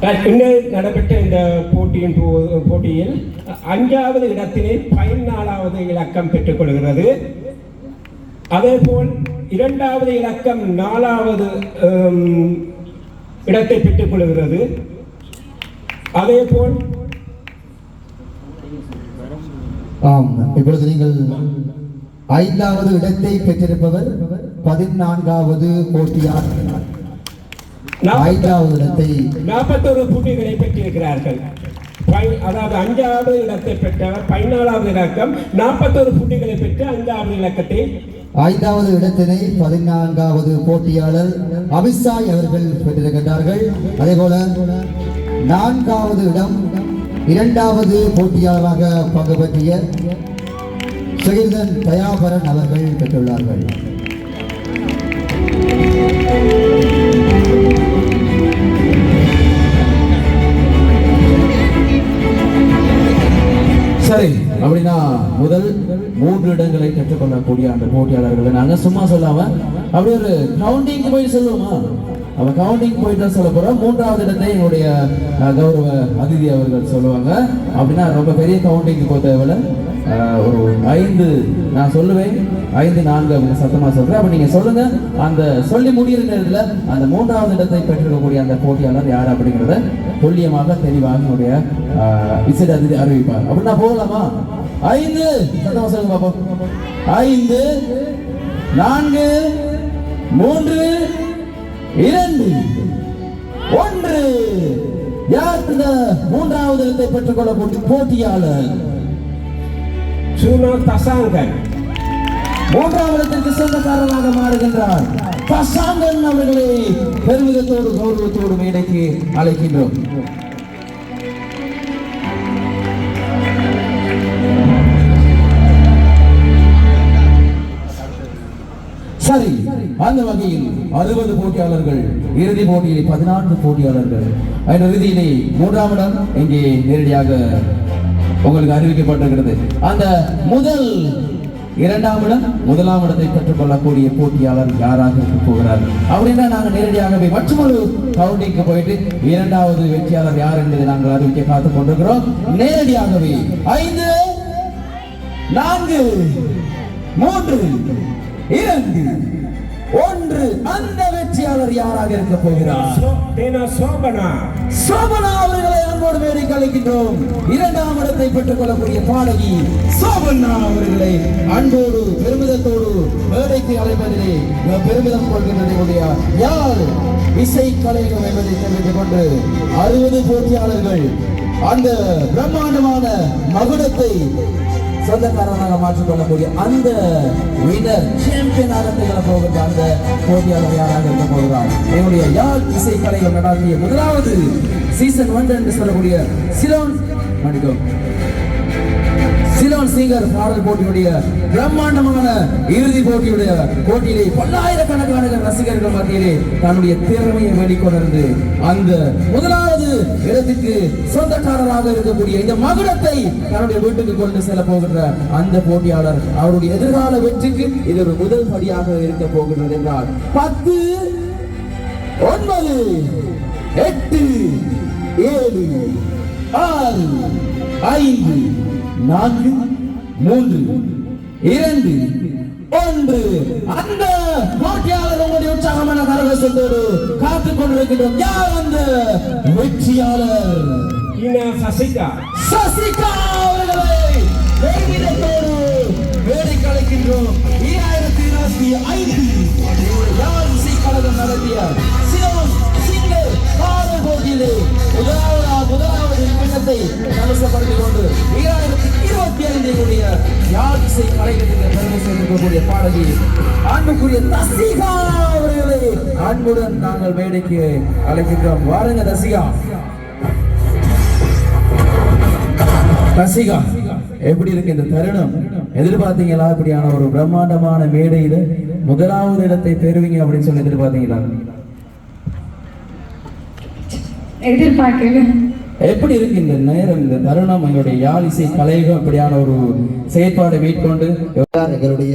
இன்று நடைபெற்ற இந்த போட்டியின் போ- போட்டியில் அஞ்சாவது இடத்திலே பதினாலாவது இலக்கம் பெற்றுக்கொள்கிறது. அதேபோல் இரண்டாவது இலக்கம் நாலாவது இடத்தை பெற்றுக்கொள்கிறது. அதேபோல் ஆம் இப்பொழுது நீங்கள் ஐந்தாவது இடத்தை பெற்றிருப்பவர் பதினான்காவது போட்டியாளர். ஐந்தாவது இடத்தை நாற்பத்தொரு புள்ளிகளை பெற்றிருக்கிறார்கள் அதாவது அஞ்சாவது இடத்தை பெற்றவர் பதினாலாவது இலக்கம். நாற்பத்தொரு புள்ளிகளை பெற்று அஞ்சாவது இலக்கத்தை ஐந்தாவது இடத்தினை பதினான்காவது போட்டியாளர் அபிசாய் அவர்கள் பெற்றிருக்கின்றார்கள். அதே போல நான்காவது இடம் இரண்டாவது போட்டியாளராக பங்கு பற்றிய சுகிர்தன் தயாபரன் அவர்கள் பெற்றுள்ளார்கள். சும்மா சொல்லாம அப்படி ஒரு கவுண்டிங் போய் சொல்லுவோமா அவ கவுண்டிங் போயிட்டு தான் சொல்ல போறோம் மூன்றாவது இடத்தை என்னுடைய கௌரவ அதிதி அவர்கள் சொல்லுவாங்க. அப்படின்னா ரொம்ப பெரிய கவுண்டிங் போக ஒரு ஐந்து நான் சொல்லுவேன். ஐந்து நான்கு அப்படின்னு சத்தமா சொல்கிறேன் அப்போ நீங்க சொல்லுங்க. அந்த சொல்லி முடிகிற நேரத்தில் அந்த மூன்றாவது இடத்தை பெற்றிருக்கக்கூடிய அந்த போட்டியாளர் யார் அப்படிங்கிறத துல்லியமாக தெளிவாக என்னுடைய அஹ், விசிட் அதிதி அறிவிப்பார். அப்படின்னா போகலாமா ஐந்து! சத்தமாக சொல்லுங்க பாப்போம். ஐந்து! நான்கு மூன்று இரண்டு. ஒன்று. யார் இந்த மூன்றாவது இடத்தை பெற்றுக் கொள்ளக்கூடிய போட்டியாளர்? சுனோ தசாங்கன். மூன்றாவது இடத்திற்கு சொந்தக்காரராக மாறுகின்றார். பசாங்கன் அவர்களை பெருமிதத்தோடு கௌரவத்தோடு மேடைக்கு அழைக்கின்றோம். சரி அந்த வகையில் அறுபது போட்டியாளர்கள் இறுதி போட்டியில் பதினான்கு போட்டியாளர்கள். அந்த இறுதியிலே மூன்றாம் இடம் இங்கே நேரடியாக உங்களுக்கு அறிவிக்கப்பட்டிருக்கிறது. அந்த முதல் இரண்டாம் இடம் முதலாம் இடத்தை பெற்றுக் கொள்ளக்கூடிய போட்டியாளர் யாராக இருக்க போகிறார்? அப்படின்னா நாங்கள் நேரடியாகவே மற்றொரு கவுண்டிங்க்கு போயிட்டு இரண்டாவது வெற்றியாளர் யார் என்பதை நாங்கள் அறிவிக்க காத்துக் கொண்டிருக்கிறோம். நேரடியாகவே ஐந்து நான்கு மூன்று இரண்டு ஒன்று அந்த வெற்றியாளர் யாராக இருக்க போகிறார்? சோபனா. சோபனா அவர்களை அன்போடு மேடைக்கு அழைக்கின்றோம் இரண்டாம் இடத்தை பெற்றுக் கொள்ளக்கூடிய பாடகி சோபனா அவர்களை அன்போடு பெருமிதத்தோடு மேடைக்கு அழைப்பதிலே பெருமிதம் கொள்கின்றதையுடைய யார் இசை கலைஞர் என்பதை தெரிவித்துக் கொண்டு அறுபது போட்டியாளர்கள் அந்த பிரம்மாண்டமான மகுடத்தை சொந்தக்காரனாக மாற்றிக்கொள்ளக்கூடிய அந்த வினர் சாம்பியனாக திகழ போகின்ற அந்த போட்டியாளர் யாராக இருக்க போகிறார் என்னுடைய யாழ் இசைக்கலைகள் நடாத்திய முதலாவது சீசன் ஒன் என்று சொல்லக்கூடிய சிலோன் மன்னிக்கும் சிலோன் சிங்கர் பாடல் போட்டியுடைய பிரம்மாண்டமான இறுதி போட்டியுடைய போட்டியிலே பல்லாயிரக்கணக்கான ரசிகர்கள் மத்தியிலே தன்னுடைய திறமையை வெளிக்கொணர்ந்து அந்த முதலாவது இடத்துக்கு சொந்தக்காரராக இருக்கக்கூடிய இந்த மகுடத்தை தன்னுடைய வீட்டுக்கு கொண்டு செல்ல போகின்ற அந்த போட்டியாளர் அவருடைய எதிர்கால வெற்றிக்கு இது ஒரு முதல் படியாக இருக்க போகின்றது என்றால் பத்து ஒன்பது எட்டு ஏழு ஆறு ஐந்து நான்கு மூன்று இரண்டு ஒன்று. அந்த போட்டியாளர் உங்களுடைய உற்சாகமான கரகசத்தோடு காத்துக் கொண்டிருக்கின்றோம். யார் அந்த வெற்றியாளர்? சசிகா. சசிகா அவர்களை பெருமிதத்தோடு மேடைக்கு அழைக்கின்றோம் ஈராயிரத்தி இருபத்தி ஐந்து யார் இசை கழகம் நடத்திய சிலோன் சிங்கர் பாடல் போட்டியிலே முதலாவது முதலாவது கிண்ணத்தை கலசப்படுத்திக் கொண்டு இருபத்தி ஐந்தினுடைய யார் இசை கலைஞர்கள் பெருமை சேர்ந்திருக்கக்கூடிய பாடகி? அன்புக்குரிய தசிகா அவர்களை அன்புடன் நாங்கள் மேடைக்கு அழைக்கின்றோம் வாருங்க தசிகா. ரசிகா எப்படி இருக்கு இந்த தருணம்? எதிர்பார்த்தீங்களா? இப்படியான ஒரு பிரம்மாண்டமான மேடையில முதலாவது இடத்தை பெறுவீங்க அப்படின்னு சொல்லி எதிர்பார்த்தீங்களா? எதிர்பார்க்கல. எப்படி இருக்கு இந்த நேரம் இந்த தருணம்? எங்களுடைய யாழ் இசை கலையகம் அப்படியான ஒரு செயற்பாடை மேற்கொண்டு எங்களுடைய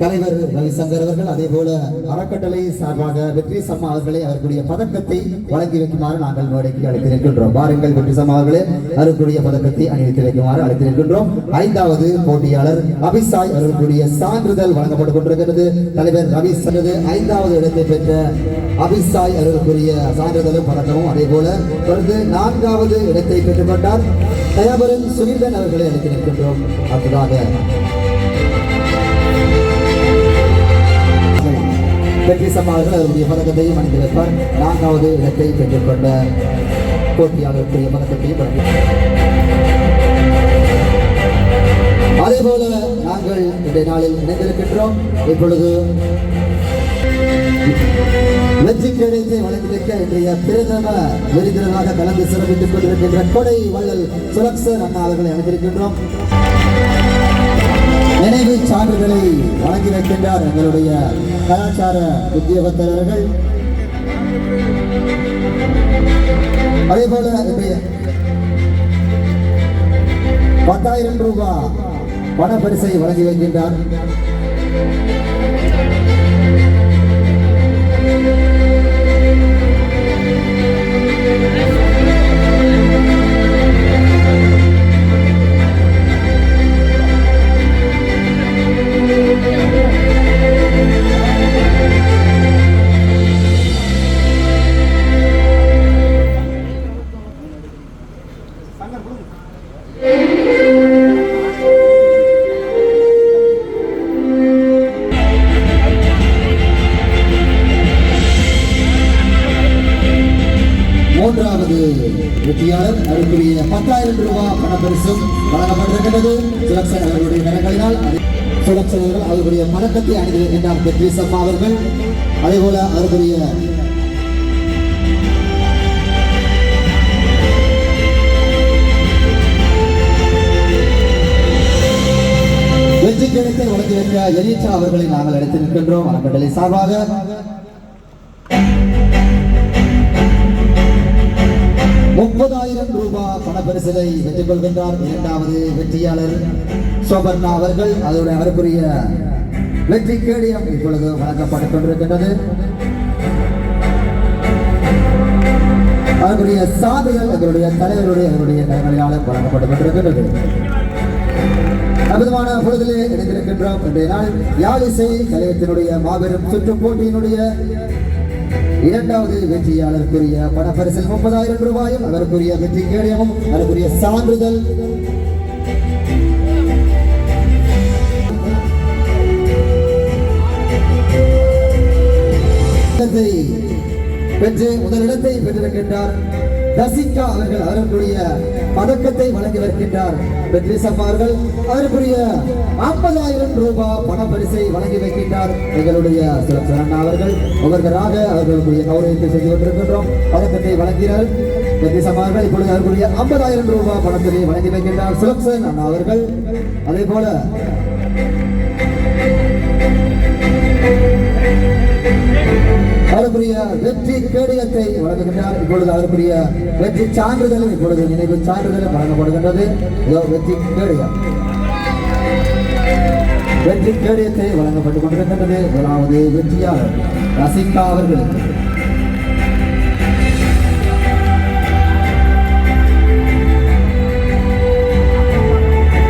தலைவர் ரவிசங்கர் அவர்கள் அதே போல அறக்கட்டளை சார்பாக வெற்றி சம்மா அவர்களை அவர்களுடைய பதக்கத்தை வழங்கி வைக்குமாறு நாங்கள் மேடைக்கு அழைத்திருக்கின்றோம் பாருங்கள் வெற்றி சம்மா அவர்களே அவர்களுடைய பதக்கத்தை அணிவித்து வைக்குமாறு அழைத்திருக்கின்றோம் ஐந்தாவது போட்டியாளர் அபிசாய் அவர்களுடைய சான்றிதழ் வழங்கப்பட்டுக் கொண்டிருக்கிறது. தலைவர் ரவி சங்கது ஐந்தாவது இடத்தை பெற்ற அபிசாய் அவர்களுக்குரிய சான்றிதழும் பதக்கமும் அதே போல தொடர்ந்து நான்காவது இடத்தை பெற்றுக்கொண்டார் தயாபரன் சுனிந்தன் அவர்களை அழைத்திருக்கின்றோம் அடுத்ததாக வெற்றிசமாக அவருடைய பதக்கத்தையும் அணிந்து வைப்பார் நான்காவது இடத்தை பெற்றுக்கொண்ட போட்டியாளருக்குரிய பதக்கத்தையும் அதேபோல நாங்கள் இன்றைய நாளில் இணைந்திருக்கின்றோம். இப்பொழுது வெற்றி கிடைத்து வழங்கியிருக்க இன்றைய பிரதம விருந்தினராக கலந்து சிறப்பித்துக் கொண்டிருக்கின்ற கொடை வள்ளல் சுரக்சர் அண்ணா அவர்களை அழைத்திருக்கின்றோம் இருக்கின்றார் எங்களுடைய கலாச்சார உத்தியோகத்தரர்கள். அதே போல பத்தாயிரம் ரூபாய் பண பரிசை வழங்கி வைக்கின்றார். வெற்றியாளர் அவருக்குரிய பத்தாயிரம் ரூபாய் பணப்பரிசும் வழங்கப்பட்டிருக்கிறது சுலக்ஷன் அவர்களுடைய கரங்களினால். சுலக்ஷன் அவர்கள் அவருடைய பதக்கத்தை அணிந்து வருகின்றார் வெற்றி சம்மா அவர்கள். அதேபோல அவர்களுடைய வெற்றி கிழத்தை வழங்கி வைக்க எரிச்சா அவர்களை நாங்கள் எடுத்திருக்கின்றோம் அறக்கட்டளை சார்பாக முப்பதாயிரம் ரூபாய் பணப்பரிசலை வெற்றி கொள்கின்றார் இரண்டாவது வெற்றியாளர் சோபர்ணா அவர்கள். அதோட அவருக்குரிய வெற்றி கேடியம் இப்பொழுது வழங்கப்பட்டுக் கொண்டிருக்கின்றது. அவருடைய சாதிகள் எங்களுடைய தலைவருடைய அவருடைய கரங்களினாலும் வழங்கப்பட்டுக் கொண்டிருக்கின்றது. அற்புதமான பொழுதிலே இணைந்திருக்கின்றோம். இன்றைய நாள் யாழிசை கலையத்தினுடைய மாபெரும் சுற்று போட்டியினுடைய இரண்டாவது வெற்றியாளருக்குரிய பணப்பரிசில் முப்பதாயிரம் ரூபாயும் அவருக்குரிய வெற்றி கேடயமும் அதற்குரிய சான்றிதழ். பெற்று முதலிடத்தை பெற்றிருக்கின்றார். ரசிகா அவர்கள் அவர்களுடைய பதக்கத்தை வழங்கி வருகின்றார் வெற்றி அவர்கள். அவருக்குரிய ஐம்பதாயிரம் ரூபாய் பணப்பரிசை வழங்கி வைக்கின்றார் எங்களுடைய சுலக்ஷன் அண்ணா அவர்கள். ஒவ்வொருவராக அவர்களுடைய கௌரவத்தை செய்து கொண்டிருக்கின்றோம். பதக்கத்தை வழங்கினார் வெற்றி அவர்கள் இப்பொழுது அவர்களுடைய ஐம்பதாயிரம் ரூபாய் பணத்தினை வழங்கி வைக்கின்றார் சுலக்ஷன் அண்ணா அவர்கள். அதே போல அவருக்குரிய வெற்றி கேடயத்தை வழங்குகின்றார். இப்பொழுது அவருக்குரிய வெற்றி சான்றிதழும் இப்பொழுது நினைவு சான்றிதழும் வழங்கப்படுகின்றது. இதோ வெற்றி கேடயம். வெற்றி கேடயத்தை வழங்கப்பட்டுக் கொண்டிருக்கின்றது. முதலாவது வெற்றியாளர் ரசிகா அவர்களுக்கு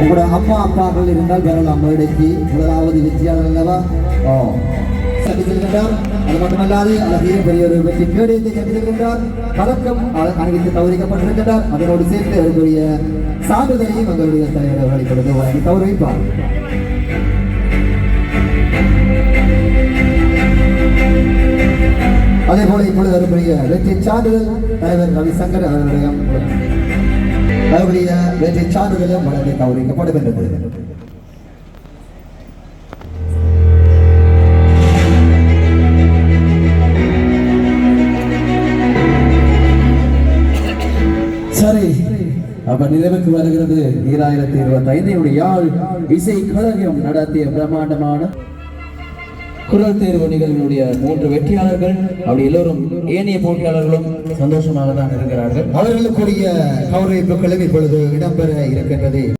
உங்களோட அம்மா அப்பாக்கள் இருந்தால் வரலாம். மேடைக்கு முதலாவது வெற்றியாளர் அல்லவா? ஓ சந்தித்திருக்கின்றார். அது மட்டுமல்லாது அழகிய பெரிய ஒரு வெற்றி கேடயத்தை சந்தித்திருக்கின்றார் பதக்கம் அணிவித்து கௌரவிக்கப்பட்டிருக்கின்றார். அதனோடு சேர்த்து அவர்களுடைய சான்றிதழையும் எங்களுடைய தலைவர் அவர்களை கொடுத்து வழங்கி கௌரவிப்பார். அதே போல இப்பொழுது அவருடைய வெற்றி சான்றிதழ் தலைவர் ரவிசங்கர் அவர்களுடைய அவருடைய வெற்றி சான்றிதழும் வழங்கி கௌரவிக்கப்படுகின்றது. சரி. அப்ப நிறைவுக்கு வருகிறது ஈராயிரத்தி இருபத்தி ஐந்து யாழ் இசை கழகம் நடத்திய பிரம்மாண்டமான குரல் தேர்வு நிகழ்வினுடைய மூன்று வெற்றியாளர்கள் அப்படி எல்லோரும் ஏனைய போட்டியாளர்களும் சந்தோஷமாக தான் இருக்கிறார்கள். அவர்களுக்குரிய கௌரவிப்புகளும் இப்பொழுது இடம்பெற இருக்கின்றது.